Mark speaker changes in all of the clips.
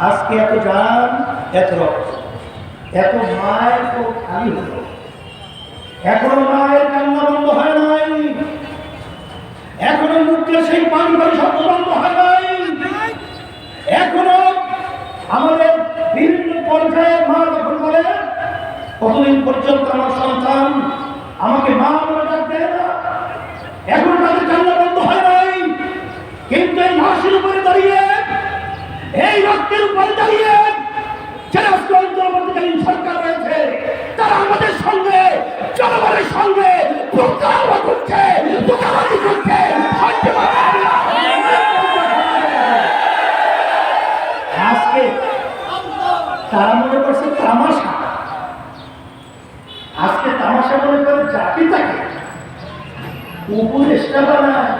Speaker 1: আজকে এত জান, এত রক্ত, এত মায়ের তো খালি হলো এখনও মায়ের কান্না বন্ধ হয় নাই। এখনও মুখে সেই পানি পানি শব্দ বন্ধ হয় নাই। এখনও আমাদের বিভিন্ন পর্যায়ে মা যখন বলে, কতদিন পর্যন্ত আমার সন্তান আমাকে মা বলে ডাক না? এখন তাদের কান্না বন্ধ হয় নাই। কিন্তু এই মাসের উপরে দাঁড়িয়ে এই রক্তের উপরে দাঁড়িয়ে যারা অন্তর্বর্তীকালীন সরকার রয়েছে, তারা আমাদের সঙ্গে, জনগণের সঙ্গে করছে করছে সহ্য করা যাবে না। আজকে তারা মনে করছে তামাশা আজকে তামাশা মনে করে জাতি তাকে উপদেষ্টা বানায়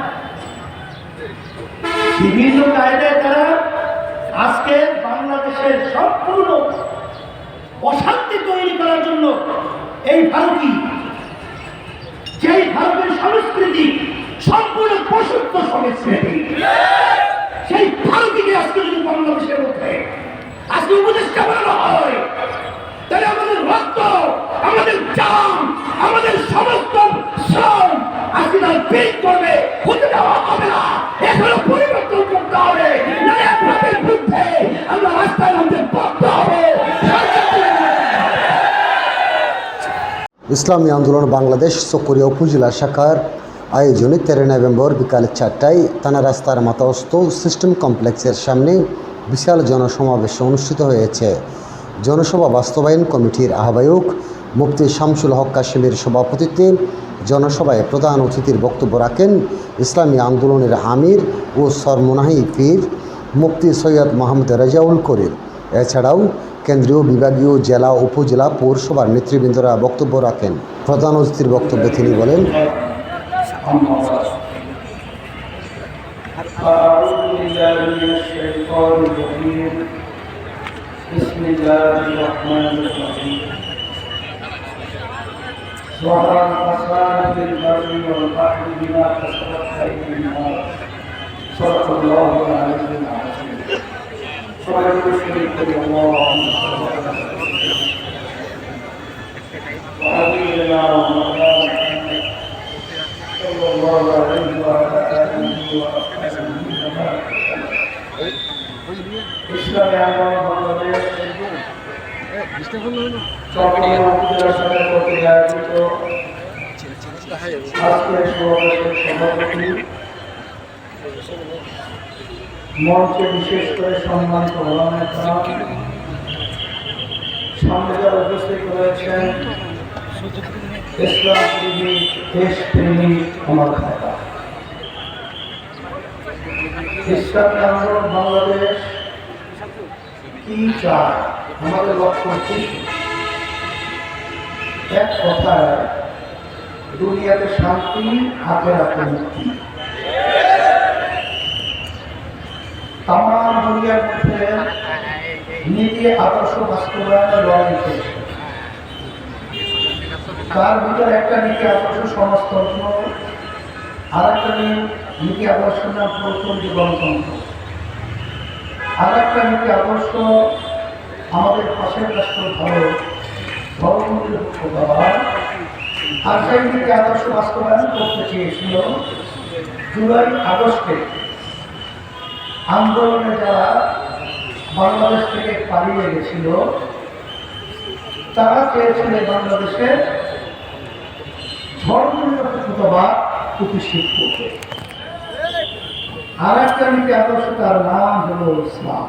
Speaker 1: বিভিন্ন কায়দায় তারা আজকে বাংলাদেশের সম্পূর্ণ অশান্তি তৈরি করার জন্য এই ভারতী যেই ভারতের সংস্কৃতি সম্পূর্ণ পশুত্ব সংস্কৃতি সেই ভারতীকে আজকে যদি বাংলাদেশের মধ্যে আজকে উপদেষ্টা বানানো হয় তাহলে আমাদের রক্ত আমাদের সমস্ত শ্রম আজকে তার করবে হতে দেওয়া হবে না। এখনও পরিবর্তন করতে হবে।
Speaker 2: ইসলামী আন্দোলন বাংলাদেশ চকরিয়া উপজেলা শাখার আয়োজনে তেরো নভেম্বর বিকাল চারটায় থানা রাস্তার মাতাস্থ সিস্টেম কমপ্লেক্সের সামনে বিশাল জনসমাবেশ অনুষ্ঠিত হয়েছে। জনসভা বাস্তবায়ন কমিটির আহ্বায়ক মুফতি শামসুল হক কাশিমের সভাপতিত্বে জনসভায় প্রধান অতিথির বক্তব্য রাখেন ইসলামী আন্দোলনের আমির ও সরমোনাহি পীর মুফতি সৈয়দ মোহাম্মদ রাজাউল করিম এছাড়াও কেন্দ্রীয় বিভাগীয় জেলা উপজেলা পৌরসভার নেতৃবৃন্দরা বক্তব্য রাখেন প্রধান অতিথির বক্তব্যে তিনি বলেন
Speaker 1: أعوذ بالله من الشيطان الرجيم بسم الله الرحمن الرحيم وقد أصاب في البر والبحر بما كسبت أيدينا صدق الله العلي العظيم ومن يشرك بالله وحبيبنا ومولانا صلى الله عليه وعلى آله وأصحابه وسلم إسلام يا الله মঞ্চে বিশেষ করে সামনে যারা উপস্থিত রয়েছেন ইসলাম প্রেমী দেশ খাতা ইসলামী বাংলাদেশ কি চায় আমাদের লক্ষ্য কি এক কথায় দুনিয়াতে শান্তি হাতে হাতে মুক্তি। তাম দুনিয়ার মধ্যে নীতি, আদর্শ বাস্তবায়নের লড়াই চলছে। তার ভিতরে একটা নীতি, আদর্শ সমাজতন্ত্র আর একটা নীতি, আদর্শ নাম প্রচলিত গণতন্ত্র। আর একটা নীতি, আদর্শ আমাদের পাশের রাষ্ট্র ভারত ধর্মমন্ত্রী দেওয়া আর সেই নীতি আদর্শ বাস্তবায়ন করতে চেয়েছিল জুলাই আগস্টে। আন্দোলনে যারা বাংলাদেশ থেকে পালিয়ে গেছিল, তারা চেয়েছিল বাংলাদেশে ধর্মনিরপেক্ষতাবাদ প্রতিষ্ঠিত করতে। আর একটা আদর্শ তার নাম হলো ইসলাম।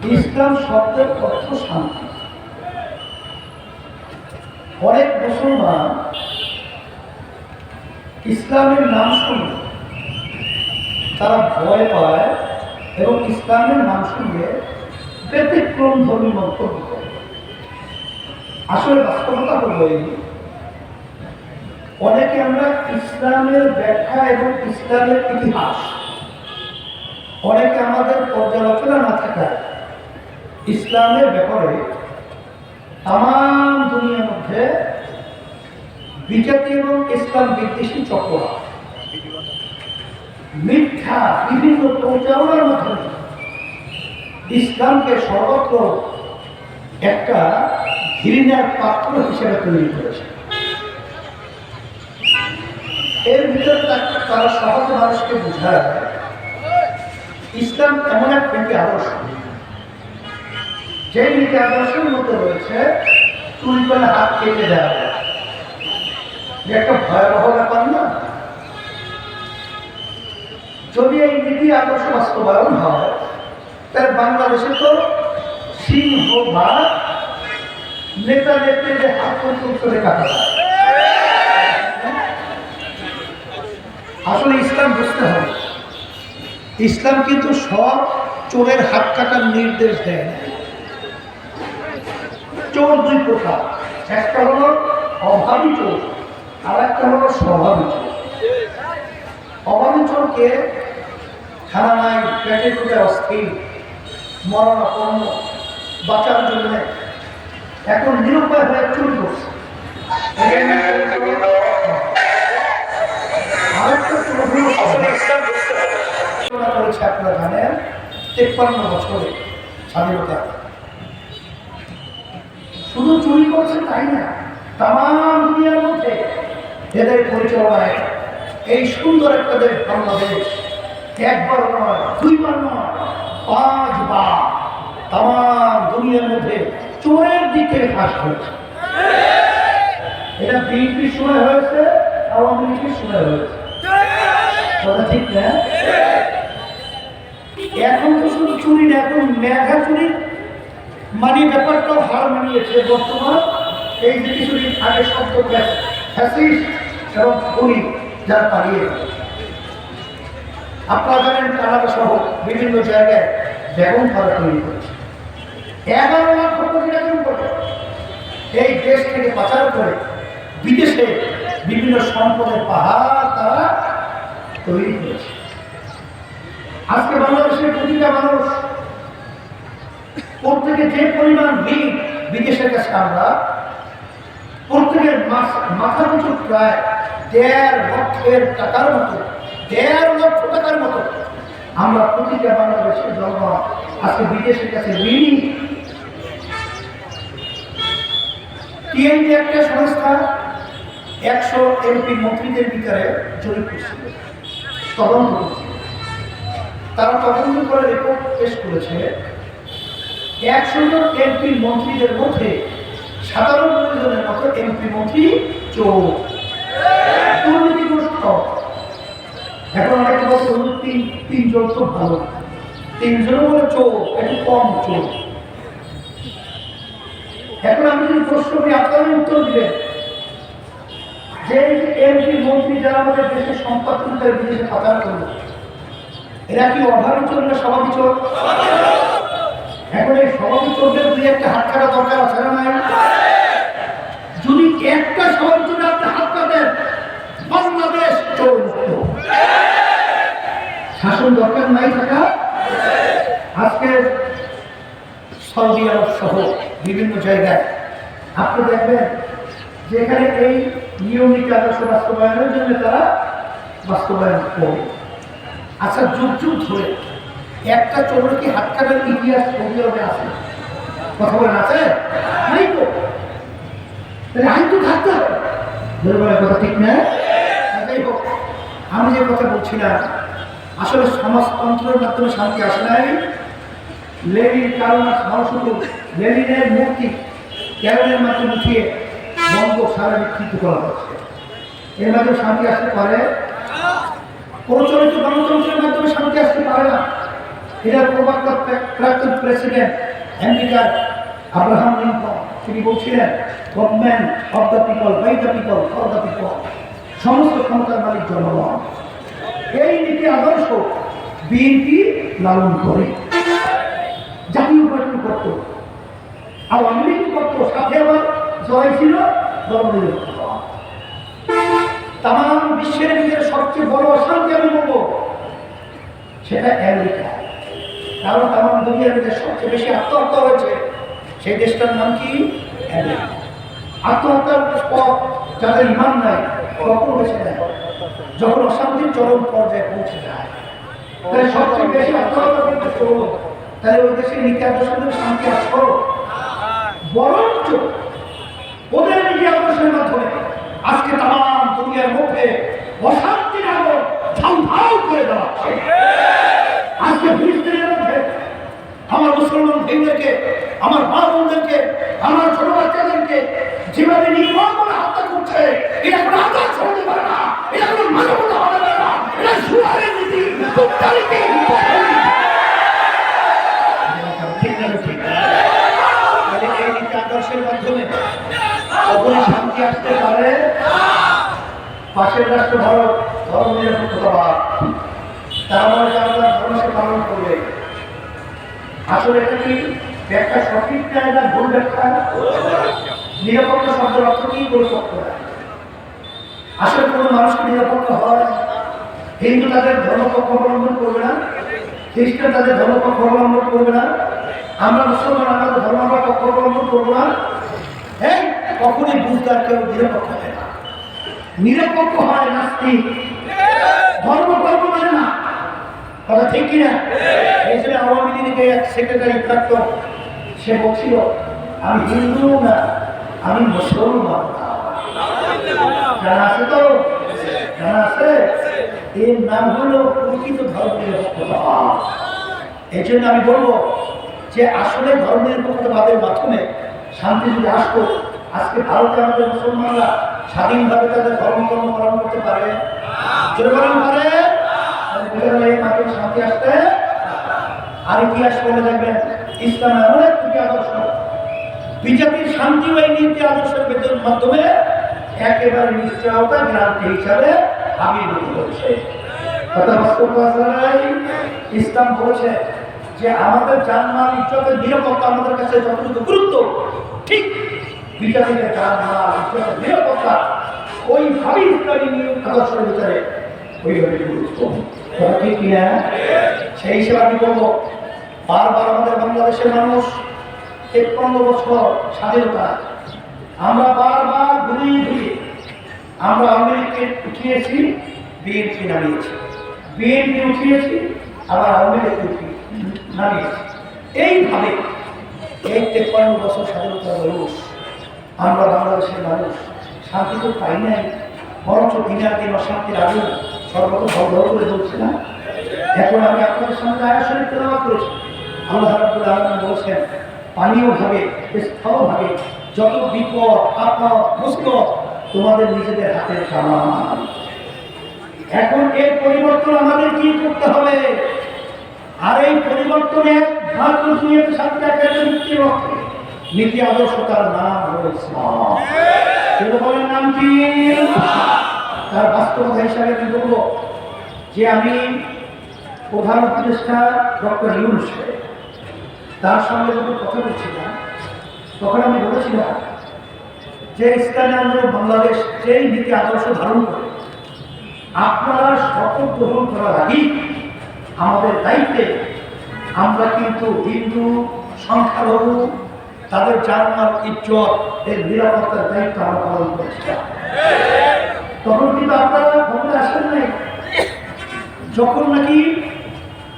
Speaker 1: ইসলাম শব্দের অর্থ শান্তি। অনেক মুসলমান ইসলামের নাম শুনে তারা ভয় পায় এবং ইসলামের নাম শুনে ব্যতিক্রম ধর্মী মন্তব্য করে। আসলে বাস্তবতা হলো অনেকে আমরা ইসলামের ব্যাখ্যা এবং ইসলামের ইতিহাস, অনেকে আমাদের পর্যালোচনা না থাকায় ইসলামের ব্যাপারে তাম দুনিয়ার মধ্যে বিজাতি এবং ইসলাম বিদ্বেষী চক্র। মিথ্যা, বিভিন্ন প্রচারণার মাধ্যমে ইসলামকে সর্বত্র একটা ঘৃণার পাত্র হিসেবে তৈরি করেছে। এর ভিতরে তারা সহজে মানুষকে বোঝায়, ইসলাম এমন এক নীতি আদর্শ। যে নীতি আদর্শের মধ্যে রয়েছে, চুরি করে হাত কেটে দেওয়া যায়। একটা ভয়াবহ ব্যাপার না যদি এই নীতি আদর্শ বাস্তবায়ন হয়, তাহলে বাংলাদেশে তো সিংহ বা নেতা নেত্রীদের হাত পর্যন্ত চলে কাটা। আসলে ইসলাম বুঝতে হবে ইসলাম কিন্তু সব চোরের হাত কাটার নির্দেশ দেয় না চোর দুই প্রকার। একটা হলো অভাবী চোর আর একটা হলো স্বভাবী চোর। অভাবী চোরকে খানা নাই পেটে টুটে অস্থির মরণাপন্ন বাঁচার জন্য এখন নিরুপায় হয়ে চুরি করছে। আপনারা জানেন তেপ্পান্ন বছরে স্বাধীনতা। শুধু চুরি করছে তাই না? তাম দুনিয়ার মধ্যে এদের পরিচালনায় এই সুন্দর একটা দেশ বাংলাদেশ। একবার নয়, দুইবার নয়, পাঁচবার তাম দুনিয়ার মধ্যে চোরের দিকে ফাঁস হয়েছে। এটা বিএনপির সময় হয়েছে, আওয়ামী লীগের সময় হয়েছে। ঠিক না? এখন তো শুধু চুরি না, এখন মেঘা চুরি মানে ব্যাপারটাও হার মানিয়েছে বর্তমান। এই যে কিছুদিন আগে শব্দ ফ্যাসিস এবং খুনি যারা পালিয়ে আপনারা জানেন কানাডা সহ বিভিন্ন জায়গায় বেগম ফারা তৈরি করেছে। এগারো লক্ষ কোটি টাকা করে এই দেশ থেকে পাচার করে বিদেশে বিভিন্ন সম্পদের পাহাড় তারা তৈরি করেছে। আজকে বাংলাদেশের প্রতিটা মানুষ প্রত্যেকে যে পরিমাণ ঋণ বিদেশের কাছে আমরা প্রত্যেকের মাথা পিছু প্রায় দেড় লক্ষের টাকার মতো, দেড় লক্ষ টাকার মতো আমরা প্রতিটা বাংলাদেশের জনগণ আজকে বিদেশের কাছে ঋণী। একটা সংস্থা একশো এমপি মন্ত্রীদের ভিতরে জড়িত করছিল তদন্ত করছিল। তারা তদন্ত করে রিপোর্ট পেশ করেছে একশো জন এমপি মন্ত্রীদের মধ্যে সাতানব্বই জনের মতো এমপি মন্ত্রী চোর। এখন অনেকে বলছে তিন, তিনজন তো ভালো। তিনজন বলে চোর, একটু কম চোর। এখন আমি যদি প্রশ্ন করি, আপনারা উত্তর দিবেন। যে এমপি মন্ত্রী যারা আমাদের দেশের সম্পদ বিদেশে পাচার করবে এরা কি অভাবী চোর না স্বভাবী চোর? এখন এই স্বভাবী দুই একটা হাত কাটা দরকার আছে না নাই? যদি একটা চোরে আপনি হাত কাটেন বাংলাদেশ শাসন দরকার নাই থাকা? আজকে সৌদি আরব সহ বিভিন্ন জায়গায় আপনি দেখবেন যেখানে এই নিয়মিত আদর্শ বাস্তবায়নের জন্য তারা বাস্তবায়ন করবে আচ্ছা যুগ যুগ ধরে একটা চোরের কি হাত কাটার ইতিহাস সৌদি আরবে আছে কথা বলেন, আছে? নাই তো। তো থাকতে হবে। কথা ঠিক না? যাই হোক, আমি যে কথা বলছিলাম, আসলে সমাজতন্ত্রের মাধ্যমে শান্তি আসে নাই। লেনিন কারণ সরস্বতী লেনিনের মূর্তি, ক্যারনের মাধ্যমে উঠিয়ে বঙ্গ সারা বিকৃত করা হচ্ছে এর মাধ্যমে শান্তি আসতে পারে? প্রচলিত গণতন্ত্রের মাধ্যমে শান্তি আসতে পারে না। এটার প্রবক্তা প্রাক্তন প্রেসিডেন্ট আমেরিকার আব্রাহাম লিঙ্কন, তিনি বলছিলেন government of the people by the people for the people সমস্ত ক্ষমতার মালিক জনগণ। এই নীতি আদর্শ বিএনপি লালন করে। জাতীয় পার্টি করত। আওয়ামী লীগ করত, সাথে আবার জয় ছিল দলগুলো তাম বিশ্বের নিজের সবচেয়ে বড় অশান্তি আমি বলব, সেটা আমেরিকা কারণ তাম দুনিয়ার ভিতরে সবচেয়ে বেশি আত্মহত্যা হয়েছে, সেই দেশটার নাম কি? আত্মহত্যার পর যাদের ইমান নাই তখন বেছে নেয় যখন অশান্তির চরম পর্যায়ে পৌঁছে যায় তাই সবচেয়ে বেশি আত্মহত্যা কিন্তু চলল তাহলে ওই দেশের নীতি আদর্শের মধ্যে শান্তি আসব বরঞ্চ ওদের নীতি আদর্শের মাধ্যমে আজকে তাম দুনিয়ার মধ্যে অশান্তির আলো ঝাউ ঝাউ করে দেওয়া হচ্ছে। আজকে ফিলিস্তিনের মধ্যে আমার মুসলমান ভাইদেরকে আমার মা বোনদেরকে আমার ছোট বাচ্চাদেরকে যেভাবে নির্মম করে হত্যা করছে এটা কোনো আদর্শ হতে পারে না এটা কোনো মানবতা হতে পারে না এটা সুয়ারের নীতি কুত্তালিকে ঠিক না ঠিক না? তাহলে এই নীতি আদর্শের মাধ্যমে কখনই শান্তি আসতে পারে পাশের রাষ্ট্র ভারত, ধর্ম নিরপেক্ষতাবাদ তারা মনে হয় আমরা ধর্মকে পালন করবে। আসলে এটা কি ব্যাখ্যা সঠিক না ভুল ব্যাখ্যা? নিরাপত্তা শব্দের অর্থ কি? করতে আসলে কোনো মানুষকে নিরাপত্তা হয় হিন্দু তাদের ধর্মপক্ষ অবলম্বন করবে না। খ্রিস্টান তাদের ধর্মপক্ষ অবলম্বন করবে না। আমরা মুসলমান আমাদের ধর্ম, আমরা পক্ষ অবলম্বন করব না। হ্যাঁ কখনই বুঝতে বুঝদার কেউ নিরপেক্ষ হয় না। নিরপেক্ষ হয় নাস্তিক। ধর্ম কর্ম মানে না। কথা ঠিক কিনা? এই জন্য আওয়ামী লীগের এক সেক্রেটারি প্রাক্তন, সে বলছিল, আমি হিন্দু না, আমি মুসলমান। জানা আছে তো? জানা আছে? এর নাম হলো প্রকৃত ধর্ম নিরপেক্ষতা এই জন্য আমি বলব যে আসলে ধর্ম নিরপেক্ষতাবাদের মাধ্যমে শান্তি যদি আসতো, আজকে ভারতে আমাদের মুসলমানরা স্বাধীনভাবে তাদের ধর্মকর্ম পালন করতে পারে। পালন পারে। মাধ্যমে শান্তি আসতে। আর ইতিহাস বলে দেখবেন ইসলাম এমন এক দুটি আদর্শ। বিজেপির শান্তি ও এই নীতি আদর্শের বেতন মাধ্যমে একেবারে নিশ্চয়তা গ্রান্তি হিসাবে আবির্ভূত হচ্ছে কথা বাস্তব ইসলাম বলছে যে আমাদের জানমাল, ইজ্জতের নিরাপত্তা আমাদের কাছে যতটুকু গুরুত্ব, ঠিক বিজেপিদের জানমাল ইজ্জতের নিরাপত্তা ওইভাবেই ইসলামী নিয়ম আদর্শের ভিতরে ওইভাবে গুরুত্ব। কথা কিনা? সেই হিসেবে আমি বারবার আমাদের বাংলাদেশের মানুষ তেপ্পান্ন বছর স্বাধীনতা। আমরা বারবার ঘুরিয়ে ঘুরিয়ে আমরা আমেরিকে উঠিয়েছি, বিএনপি নামিয়েছি। বিএনপি উঠিয়েছি, আবার আমেরিকে উঠি নামিয়েছি। এইভাবে এই তেপ্পান্ন বছর স্বাধীনতার মানুষ আমরা বাংলাদেশের মানুষ, শান্তি তো পাই নাই, বরঞ্চ দিনের দিন অশান্তির আগুন সর্বত ভগ্ন করে চলছে না? এখন আমি আপনাদের সঙ্গে আয়াসনে তেলাওয়াত করেছি। আল্লাহ রাব্বুল আলামিন বলছেন, পানীয়ভাবে, স্থলভাবে যত বিপদ, আপদ মুসিবত তোমাদের নিজেদের হাতের কামান এখন এর পরিবর্তন আমাদের কি করতে হবে? আর এই পরিবর্তনে ভারত দুনিয়াতে শান্তি একাডেমি নীতি রক্ষে নীতি আদর্শ তার নাম হলো ইসলাম সেটা নাম কি? তার বাস্তবতা হিসাবে আমি বলব যে আমি প্রধান উপদেষ্টা ডক্টর ইউনুস তার সঙ্গে যখন কথা বলছিলাম তখন আমি বলেছিলাম যে ইসলামী আন্দোলন বাংলাদেশ যেই নীতি আদর্শ ধারণ করে। আপনারা শপথ গ্রহণ করার আগেই আমাদের দায়িত্বে আমরা কিন্তু হিন্দু সংখ্যালঘু তাদের জানমার ইজ্জত এর নিরাপত্তার দায়িত্ব আমরা পালন করছি। তখন কিন্তু আপনারা ক্ষমতা আসেন নাই, যখন নাকি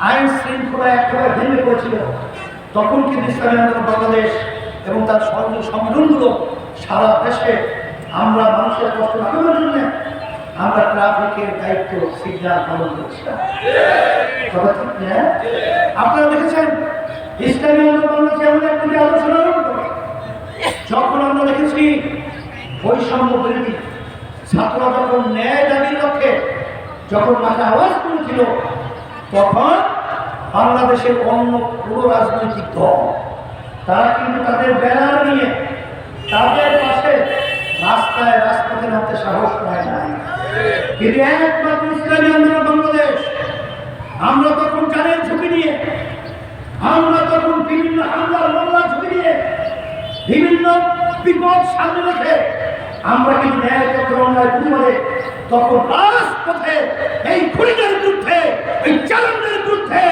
Speaker 1: আইন শৃঙ্খলা একেবারে ভেঙে পড়েছিল, তখন কিন্তু ইসলামী আন্দোলন বাংলাদেশ এবং তার সংগঠনগুলো সারা দেশে আমরা মানুষের কষ্ট লাগানোর জন্য আমরা ট্রাফিকের দায়িত্ব, সিগন্যাল পালন করছিলাম আপনারা দেখেছেন? ইসলামী আন্দোলন এমন একটি আলোচনা যখন আমরা দেখেছি বৈষম্য বিরোধী ছাত্ররা যখন ন্যায় দাবির লক্ষ্যে যখন মাঠে আওয়াজ তুলেছিল, তখন বাংলাদেশের অন্য পুরো রাজনৈতিক দল, তারা কিন্তু তাদের ব্যানার নিয়ে তাদের পাশে রাস্তায় রাজপথে নামতে সাহস পায় না কিন্তু একমাত্র ইসলামী আন্দোলন বাংলাদেশ, আমরা তখন জানের ঝুঁকি নিয়ে আমরা তখন বিভিন্ন হামলার মামলার ঝুঁকি বিভিন্ন বিপদ সামনে রেখে আমরা কিন্তু ন্যায় পত্র অন্যায় প্রতিবাদে তখন রাজপথে এই খুনিদের বিরুদ্ধে, এই চালনদের বিরুদ্ধে,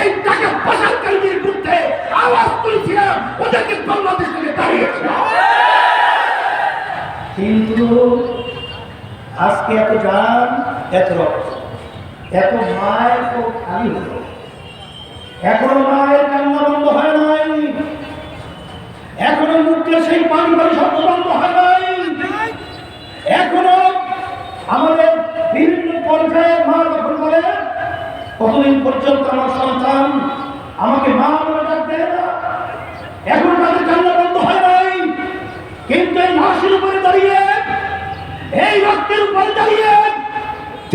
Speaker 1: এই টাকা পাচারকারীদের বিরুদ্ধে আওয়াজ তুলেছিলাম, ওদেরকে বাংলাদেশ থেকে দাঁড়িয়েছিলাম কিন্তু আজকে এত জান, এত রক্ত, এত মায়ের তো খালি হলো। এখনও মায়ের কান্না বন্ধ হয় নাই। এখনও মুখে সেই পানি পানি শব্দ বন্ধ হয় নাই। এখনও আমাদের বিভিন্ন পর্যায়ে মা যখন বলে, কতদিন পর্যন্ত আমার সন্তান আমাকে মা বলে ডাক দেয় না? এখন তাদের কান্না বন্ধ হয় নাই। কিন্তু এই মাসের উপরে দাঁড়িয়ে, এই রক্তের উপরে দাঁড়িয়ে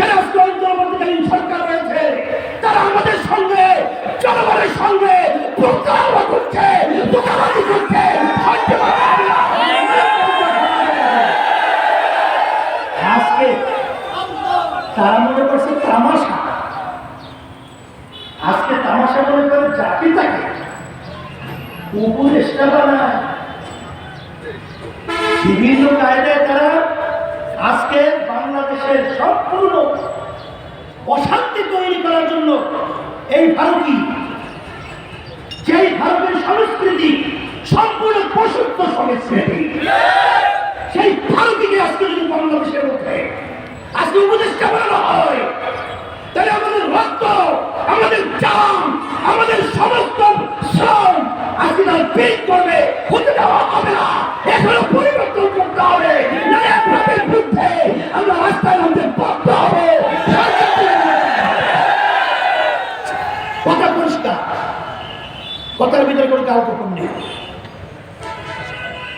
Speaker 1: যারা অন্তর্বর্তীকালীন সরকার রয়েছে, তারা আমাদের সঙ্গে, জনগণের সঙ্গে করছে। আজকে তারা মনে করছে তামাশা। আজকে তামাশা মনে করে জাতি তাকে উপদেশটা বানায় বিভিন্ন কায়দায় তারা আজকে বাংলাদেশের সম্পূর্ণ অশান্তি তৈরি করার জন্য এই ভারতী যেই ভারতের সংস্কৃতি সম্পূর্ণ পশুত্ব সংস্কৃতি সেই ভারতীকে আজকে যদি বাংলাদেশের মধ্যে আজকে উপদেশটা বানানো হয়, তাহলে আমাদের রক্ত, আমাদের জান আমাদের সমস্ত শ্রম আজকে তারা পেট করবে হতে দেওয়া হবে না এখনও পরিবর্তন করতে হবে না আপনাদের বিরুদ্ধে আমরা রাস্তায় নামতে বাধ্য হবে কথা পরিষ্কার কথার ভিতরে কোনো কাউকে নেই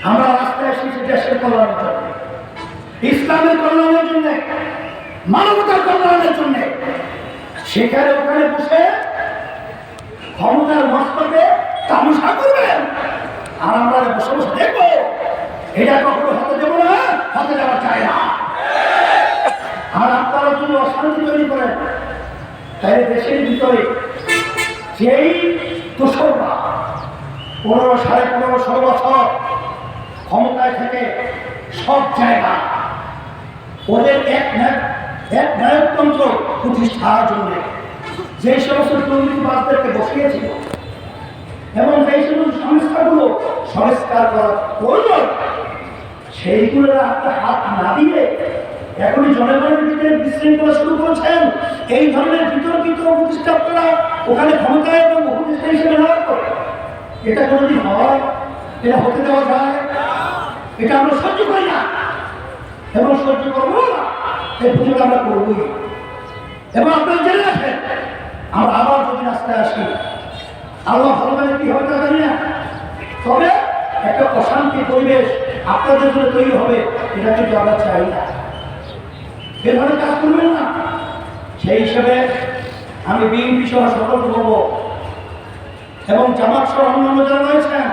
Speaker 1: আমরা রাস্তায় এসেছি দেশের কল্যাণের জন্য ইসলামের কল্যাণের জন্য মানবতার কল্যাণের জন্য সেখানে ওখানে বসে ক্ষমতার মস্তকে তামসা করবেন আর আমরা বসে বসে দেখব এটা কখনো হতে দেবো না হতে দেওয়া চায় না আর আপনারা তৈরি করেন তাহলে দেশের ভিতরে যেই দোসররা পনেরো সাড়ে পনেরো ষোলো বছর ক্ষমতায় থেকে সব জায়গা, ওদের এক এক নায়কতন্ত্র প্রতিষ্ঠার জন্য যে সমস্ত দুর্নীতিবাদদেরকে বসিয়েছিল এবং যেই সমস্ত সংস্থাগুলো সংস্কার করার প্রয়োজন, সেইগুলোর হাত না দিয়ে এখনই জনগণের ভিতরে বিশৃঙ্খলা শুরু করেছেন। এই ধরনের বিতর্কিত প্রতিষ্ঠাপনা ওখানে ক্ষমতায় এবং উপদেষ্টা হিসেবে লাভ করে এটা কোনোদিন হয় এটা হতে দেওয়া যায়। এটা আমরা সহ্য করি না। এবং সহ্য করব এই পুজো আমরা করবই। এবং আপনারা জেনে রাখেন, আমরা আবার যদি রাস্তায় আসি, আল্লাহ ভালো মানে কি হবে জানি না। তবে একটা অশান্তি পরিবেশ আপনাদের জন্য তৈরি হবে, এটা কিন্তু আমরা চাই না। এভাবে কাজ করবেন না। সেই হিসেবে আমি বিএনপি সহ সকল করব এবং জামাত সহ অন্যান্য যারা রয়েছেন,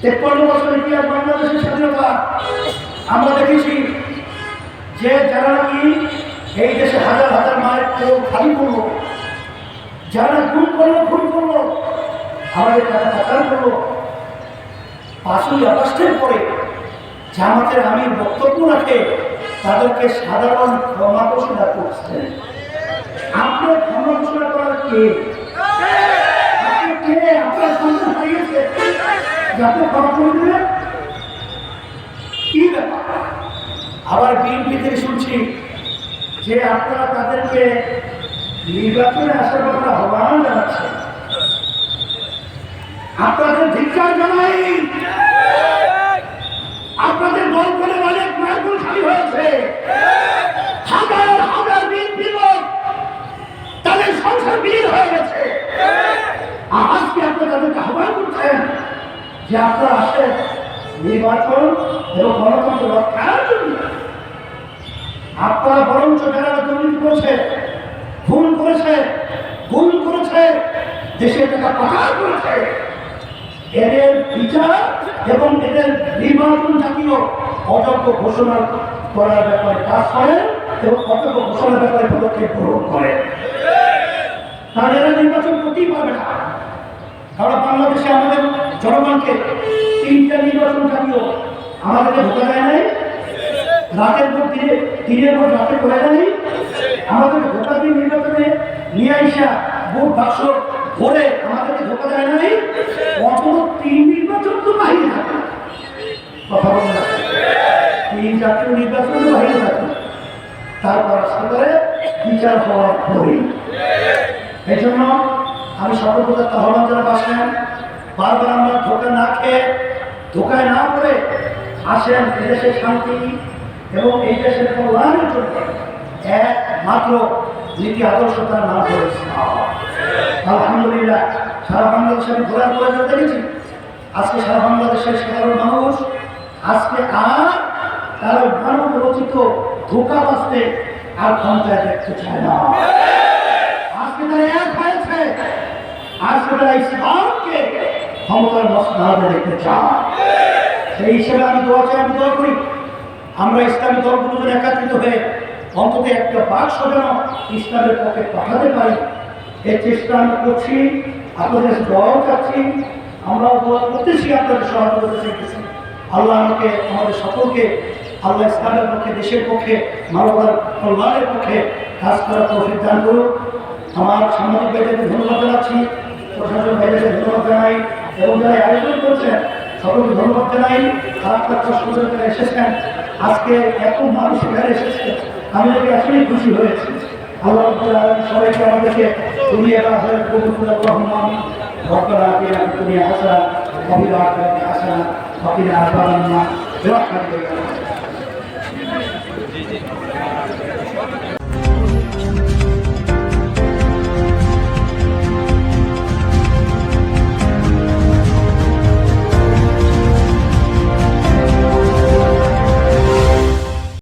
Speaker 1: তেপ্পান্ন বছর ইতিহাস বাংলাদেশের স্বাধীনতা, আমরা দেখেছি যে যারা নাকি এই দেশে হাজার হাজার মায়ের কেউ খালি করল, যারা খুন করল খুন করল, আমাদের টাকা পাচার করল। পাঁচই আগস্টের পরে জামাতের আমির বক্তব্য রাখে তাদেরকে সাধারণ ক্ষমা ঘোষণা করছেন। আপনার ক্ষমা ঘোষণা করার কে? আপনি আবার বিএনপি থেকে শুনছি যে আপনারা তাদেরকে নির্বাচনে আসার কথা আহ্বান জানাচ্ছেন। আপনাদের ধিক্কার জানাই। আপনাদের দল করে খালি হয়েছে। হাজার হাজার বিএনপি লোক তাদের সংসার বিলীন হয়ে গেছে। আজকে আপনি তাদেরকে আহ্বান করছেন যে আপনারা আসেন নির্বাচন এবং গণতন্ত্র রক্ষার জন্য। আপনারা বরঞ্চ যারা দুর্নীতি করেছে খুন করেছে, গুম করেছে দেশের টাকা পাচার করেছে, এদের বিচার এবং এদের নির্বাচন জাতীয় অযোগ্য ঘোষণা করার ব্যাপারে কাজ করে এবং অযোগ্য ঘোষণার ব্যাপারে পদক্ষেপ গ্রহণ করে এরা নির্বাচন করতেই পারবে না। কারণ বাংলাদেশে আমাদের জনগণকে তিনটা নির্বাচন জাতীয় আমাদেরকে ঢোকা যায় নাই। রাতের ভোট দিনে দিনের ভোট রাতে করে দেয়নি আমাদের ভোটার দিন নির্বাচনে নিয়ে আইসা ভোট বাক্স ভরে আমাদেরকে ধোকা দেয় নাই। অন্তত তিন নির্বাচন তো বাহিরে কথা বলে না। তিন জাতীয় নির্বাচন তো বাহিরে তারপর করে বিচার এই জন্য আমি সর্বপ্রথম আহ্বান বাসেন বারবার আমরা ধোকা না খেয়ে, ধোকায় না পড়ে আসেন এদেশের শান্তি এবং এই দেশের কল্যাণের জন্য একমাত্র নীতি আদর্শ তার নাম করেছে। আলহামদুলিল্লাহ আমি ঘোরার যেতে আজকে সারা বাংলাদেশের সাধারণ মানুষ আজকে আর তার মানব রচিত ধোকা বাঁচতে আর ক্ষমতায় দেখতে চায় না। আজকে তারা এক হয়েছে। আজকে তারা ইসলামকে ক্ষমতার মসনাদে দেখতে চায়। সেই হিসেবে আমি দোয়া চাই, আমি দোয়া করি, আমরা ইসলামী দলগুলো যেন একাত্রিত হয়ে অন্তত একটা বাক্স যেন ইসলামের পক্ষে পাঠাতে পারি। এই চেষ্টা আমরা করছি, আপনাদের দোয়াও চাচ্ছি, আমরাও দোয়া করতেছি, আপনাদের সহায়তা করতে চাইতেছি। আল্লাহ আমাকে, আমাদের সকলকে, আল্লাহ ইসলামের পক্ষে, দেশের পক্ষে মানবার কল্যাণের পক্ষে কাজ করার প্রফিট দান করুন। আমার সামাজিক ভাইদের ধন্যবাদ জানাচ্ছি প্রশাসন ভাইদের ধন্যবাদ জানাই, এবং যারা আয়োজন করছেন, সকলকে ধন্যবাদ জানাই। তারা সুযোগ এসেছেন। আজকে এত মানুষ এখানে এসেছে, আমি যদি আসলেই খুশি হয়েছি। আল্লাহ সবাইকে আমাদেরকে আসা অভিবাদ আসা وقنا عذاب النار برحمتك يا رب